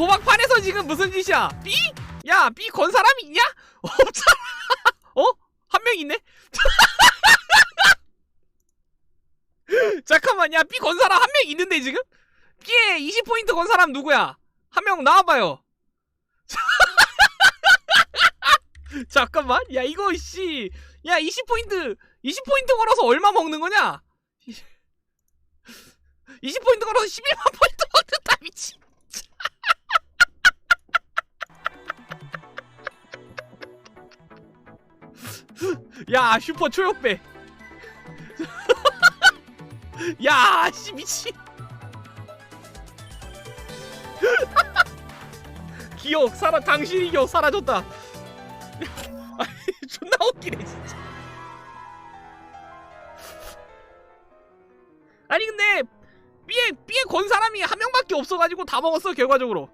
도박판에서 지금 무슨 짓이야? B? 야, B 건 사람이 있냐? 없잖아. 어? 한 명 있네? 잠깐만, 야, B 건 사람 한 명 있는데 지금? B에 20포인트 건 사람 누구야? 한 명 나와봐요. 잠깐만, 야, 이거, 씨. 야, 20포인트, 20포인트 걸어서 얼마 먹는 거냐? 20포인트 걸어서 11만 포인트 야 슈퍼 초역배. 야씨 미친. 기억 사라 당신이 기억 사라졌다. 존나 웃기네 진짜. 아니 근데 B에 B에 건 사람이 한 명밖에 없어가지고 다 먹었어 결과적으로